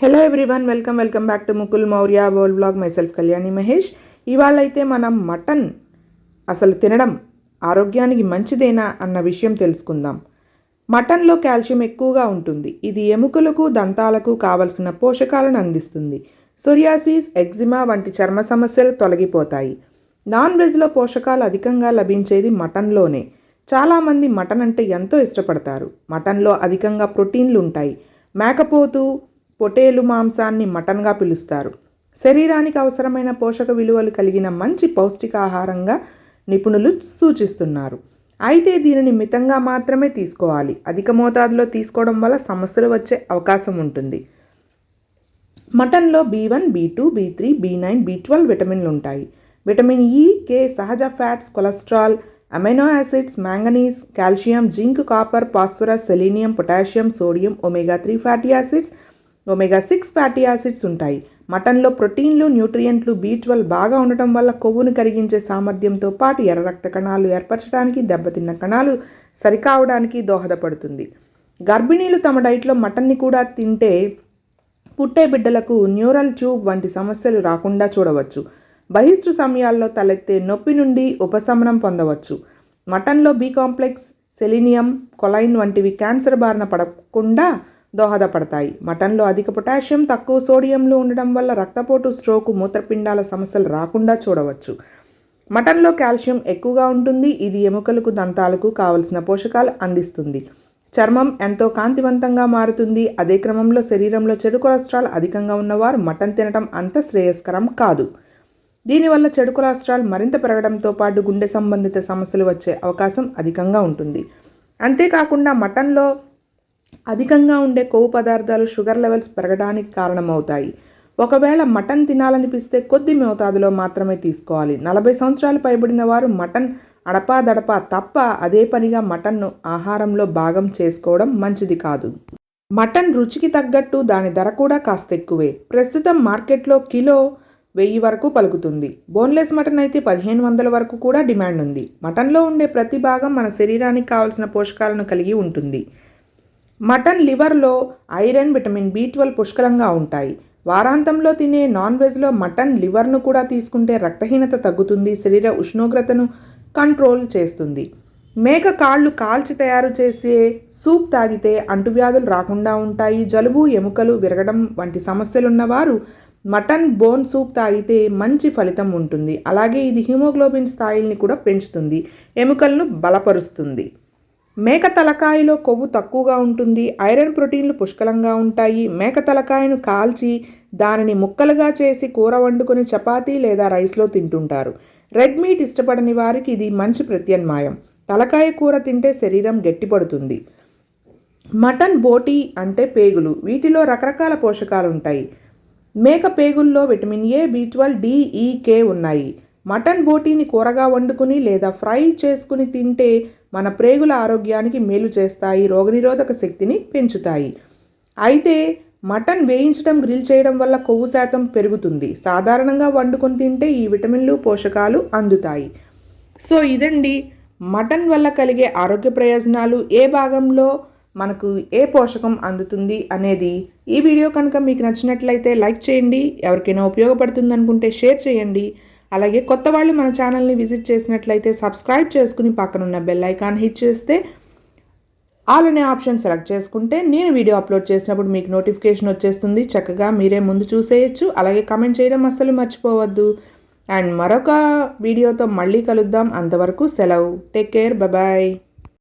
Hello everyone welcome welcome back to Mukul Maurya world blog myself Kalyani Mahesh ఇవాళ అయితే మనం mutton అసలు తినడం ఆరోగ్యానికి మంచిదేనా అన్న విషయం తెలుసుకుందాం. మటన్లో కాల్షియం ఎక్కువగా ఉంటుంది. ఇది ఎముకలకు దంతాలకు కావలసిన పోషకాలను అందిస్తుంది. సొరియాసిస్ ఎగ్జిమా వంటి చర్మ సమస్యలు తొలగిపోతాయి. నాన్ వెజ్లో పోషకాలు అధికంగా లభించేది మటన్లోనే. చాలామంది మటన్ అంటే ఎంతో ఇష్టపడతారు. మటన్లో అధికంగా ప్రోటీన్లు ఉంటాయి. మేకపోతు పొటేలు మాంసాన్ని మటన్గా పిలుస్తారు. శరీరానికి అవసరమైన పోషక విలువలు కలిగిన మంచి పౌష్టికాహారంగా నిపుణులు సూచిస్తున్నారు. అయితే దీనిని మితంగా మాత్రమే తీసుకోవాలి. అధిక మోతాదులో తీసుకోవడం వల్ల సమస్యలు వచ్చే అవకాశం ఉంటుంది. మటన్లో B one B two B three B nine B twelve విటమిన్లు ఉంటాయి. విటమిన్ ఈ కే సహజ fats cholesterol amino acids manganese calcium zinc copper phosphorus selenium potassium sodium omega three fatty acids omega six fatty acids ఉంటాయి. మటన్లో ప్రోటీన్లు న్యూట్రియంట్లు B twelve బాగా ఉండటం వల్ల కొవ్వును కరిగించే సామర్థ్యంతో పాటు ఎర్ర రక్త కణాలు ఏర్పరచడానికి దెబ్బతిన్న కణాలు సరికావడానికి దోహదపడుతుంది. గర్భిణీలు తమ డైట్లో మటన్ని కూడా తింటే పుట్టే బిడ్డలకు న్యూరల్ ట్యూబ్ వంటి సమస్యలు రాకుండా చూడవచ్చు. బహిష్టు సమయాల్లో తలెత్తే నొప్పి నుండి ఉపశమనం పొందవచ్చు. మటన్లో బీ కాంప్లెక్స్ సెలీనియం కొలైన్ వంటివి క్యాన్సర్ బారిన పడకుండా దోహదపడతాయి. మటన్లో అధిక పొటాషియం తక్కువ సోడియంలు ఉండడం వల్ల రక్తపోటు స్ట్రోకు మూత్రపిండాల సమస్యలు రాకుండా చూడవచ్చు. మటన్లో కాల్షియం ఎక్కువగా ఉంటుంది. ఇది ఎముకలకు దంతాలకు కావలసిన పోషకాలు అందిస్తుంది. చర్మం ఎంతో కాంతివంతంగా మారుతుంది. అదే క్రమంలో శరీరంలో చెడు కొలెస్ట్రాల్ అధికంగా ఉన్నవారు మటన్ తినడం అంత శ్రేయస్కరం కాదు. దీనివల్ల చెడు కొలెస్ట్రాల్ మరింత పెరగడంతో పాటు గుండె సంబంధిత సమస్యలు వచ్చే అవకాశం అధికంగా ఉంటుంది. అంతేకాకుండా మటన్లో అధికంగా ఉండే కొవ్వు పదార్థాలు షుగర్ లెవెల్స్ పెరగడానికి కారణమవుతాయి. ఒకవేళ మటన్ తినాలనిపిస్తే కొద్ది మోతాదులో మాత్రమే తీసుకోవాలి. నలభై సంవత్సరాలు పైబడిన వారు మటన్ అడపాదడపా తప్ప అదే పనిగా మటన్ను ఆహారంలో భాగం చేసుకోవడం మంచిది కాదు. మటన్ రుచికి తగ్గట్టు దాని ధర కూడా కాస్త ఎక్కువే. ప్రస్తుతం మార్కెట్లో కిలో వెయ్యి వరకు పలుకుతుంది. బోన్లెస్ మటన్ అయితే పదిహేను వందల వరకు కూడా డిమాండ్ ఉంది. మటన్లో ఉండే ప్రతి భాగం మన శరీరానికి కావలసిన పోషకాలను కలిగి ఉంటుంది. మటన్ లివర్లో ఐరన్ విటమిన్ బి ట్వెల్వ్ పుష్కలంగా ఉంటాయి. వారాంతంలో తినే నాన్ వెజ్లో మటన్ లివర్ను కూడా తీసుకుంటే రక్తహీనత తగ్గుతుంది శరీర ఉష్ణోగ్రతను కంట్రోల్ చేస్తుంది. మేక కాళ్ళు కాల్చి తయారు చేసే సూప్ తాగితే అంటువ్యాధులు రాకుండా ఉంటాయి. జలుబు ఎముకలు విరగడం వంటి సమస్యలున్నవారు మటన్ బోన్ సూప్ తాగితే మంచి ఫలితం ఉంటుంది. అలాగే ఇది హిమోగ్లోబిన్ స్థాయిల్ని కూడా పెంచుతుంది ఎముకలను బలపరుస్తుంది. మేక తలకాయలో కొవ్వు తక్కువగా ఉంటుంది ఐరన్ ప్రోటీన్లు పుష్కలంగా ఉంటాయి. మేక తలకాయను కాల్చి దానిని ముక్కలుగా చేసి కూర వండుకొని చపాతీ లేదా రైస్లో తింటుంటారు. రెడ్ మీట్ ఇష్టపడని వారికి ఇది మంచి ప్రత్యామ్నాయం. తలకాయ కూర తింటే శరీరం గట్టిపడుతుంది. మటన్ బోటీ అంటే పేగులు. వీటిలో రకరకాల పోషకాలు ఉంటాయి మేక పేగుల్లో vitamin A B twelve D E K ఉన్నాయి. మటన్ బోటీని కూరగా వండుకుని లేదా ఫ్రై చేసుకుని తింటే మన ప్రేగుల ఆరోగ్యానికి మేలు చేస్తాయి రోగనిరోధక శక్తిని పెంచుతాయి. అయితే మటన్ వేయించడం గ్రిల్ చేయడం వల్ల కొవ్వు శాతం పెరుగుతుంది. సాధారణంగా వండుకొని తింటే ఈ విటమిన్లు పోషకాలు అందుతాయి. సో ఇదండి మటన్ వల్ల కలిగే ఆరోగ్య ప్రయోజనాలు. ఏ భాగంలో మనకు ఏ పోషకం అందుతుంది అనేది ఈ వీడియో కనుక మీకు నచ్చినట్లయితే లైక్ చేయండి. ఎవరికైనా ఉపయోగపడుతుంది అనుకుంటే షేర్ చేయండి. అలాగే కొత్త వాళ్ళు మన ఛానల్ని విజిట్ చేసినట్లయితే సబ్స్క్రైబ్ చేసుకుని పక్కనున్న బెల్ ఐకాన్ హిట్ చేస్తే ఆల్ అనే ఆప్షన్ సెలెక్ట్ చేసుకుంటే నేను వీడియో అప్లోడ్ చేసినప్పుడు మీకు నోటిఫికేషన్ వచ్చేస్తుంది. చక్కగా మీరే ముందు చూసేయచ్చు. అలాగే కమెంట్ చేయడం అస్సలు మర్చిపోవద్దు. అండ్ మరొక వీడియోతో మళ్ళీ కలుద్దాం. అంతవరకు సెలవు. Take care bye